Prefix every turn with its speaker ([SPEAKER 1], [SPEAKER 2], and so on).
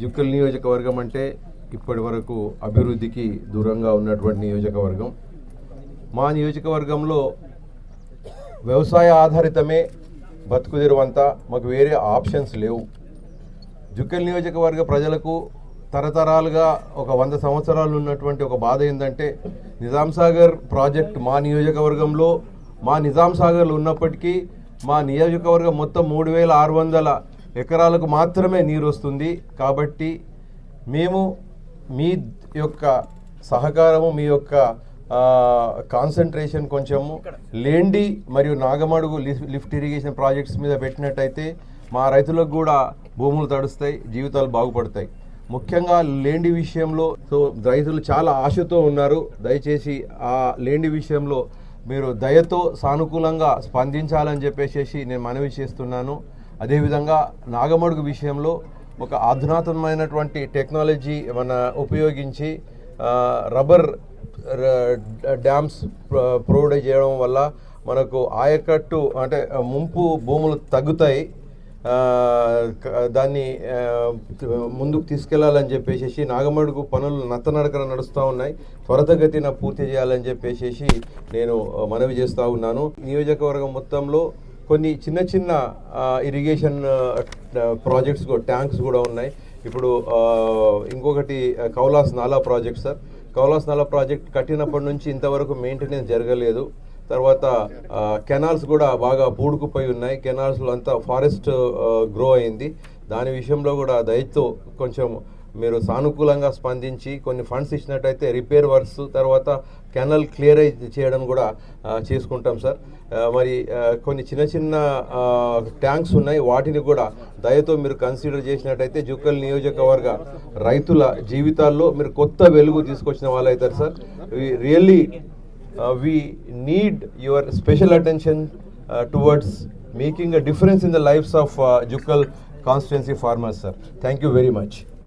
[SPEAKER 1] జుక్కల్ నియోజకవర్గం అంటే ఇప్పటి వరకు అభివృద్ధికి దూరంగా ఉన్నటువంటి నియోజకవర్గం. మా నియోజకవర్గంలో వ్యవసాయ ఆధారితమే బతుకుదెరువంతా మాకు వేరే ఆప్షన్స్ లేవు. జుక్కల్ నియోజకవర్గ ప్రజలకు తరతరాలుగా ఒక వంద సంవత్సరాలు ఉన్నటువంటి ఒక బాధ ఏంటంటే నిజాం సాగర్ ప్రాజెక్ట్ మా నియోజకవర్గంలో మా నిజాం సాగర్లో ఉన్నప్పటికీ మా నియోజకవర్గం మొత్తం మూడు వేల ఆరు వందల ఎకరాలకు మాత్రమే నీరు వస్తుంది. కాబట్టి మేము మీ యొక్క సహకారము మీ యొక్క కాన్సన్ట్రేషన్ కొంచెము లేండి మరియు నాగమడుగు లిఫ్ట్ ఇరిగేషన్ ప్రాజెక్ట్స్ మీద పెట్టినట్టయితే మా రైతులకు కూడా భూములు తడుస్తాయి జీవితాలు బాగుపడతాయి. ముఖ్యంగా లేండి విషయంలో సో రైతులు చాలా ఆశతో ఉన్నారు. దయచేసి ఆ లేండి విషయంలో మీరు దయతో సానుకూలంగా స్పందించాలని చెప్పేసి నేను మనవి చేస్తున్నాను. అదేవిధంగా నాగమడుగు విషయంలో ఒక అధునాతనమైనటువంటి టెక్నాలజీ మన ఉపయోగించి రబ్బర్ డ్యామ్స్ ప్రొవైడ్ చేయడం వల్ల మనకు ఆయకట్టు అంటే ముంపు భూములు తగ్గుతాయి. దాన్ని ముందుకు తీసుకెళ్ళాలని చెప్పేసి నాగమడుగు పనులు నత్తనడకన నడుస్తూ ఉన్నాయి. త్వరతగతిన పూర్తి చేయాలని చెప్పేసి నేను మనవి చేస్తూ ఉన్నాను. నియోజకవర్గం మొత్తంలో కొన్ని చిన్న చిన్న ఇరిగేషన్ ప్రాజెక్ట్స్ కూడా ట్యాంక్స్ కూడా ఉన్నాయి. ఇప్పుడు ఇంకొకటి కౌలాస్ నాలా ప్రాజెక్ట్ సార్ కౌలాస్ నాలా ప్రాజెక్ట్ కట్టినప్పటి నుంచి ఇంతవరకు మెయింటెనెన్స్ జరగలేదు. తర్వాత కెనాల్స్ కూడా బాగా పూడుకుపోయి ఉన్నాయి. కెనాల్స్లో అంతా ఫారెస్ట్ గ్రో అయింది. దాని విషయంలో కూడా దయతో కొంచెం మీరు సానుకూలంగా స్పందించి కొన్ని ఫండ్స్ ఇచ్చినట్టయితే రిపేర్ వర్క్స్ తర్వాత కెనల్ క్లియర్ చేయడం కూడా చేసుకుంటాం సార్. మరి కొన్ని చిన్న చిన్న ట్యాంక్స్ ఉన్నాయి. వాటిని కూడా దయతో మీరు కన్సిడర్ చేసినట్టయితే జుక్కల్ నియోజకవర్గ రైతుల జీవితాల్లో మీరు కొత్త వెలుగు తీసుకొచ్చిన వాళ్ళు అవుతారు sir. Really we need your special attention towards making a difference in the lifes of Jukkal constituency farmers sir thank you very much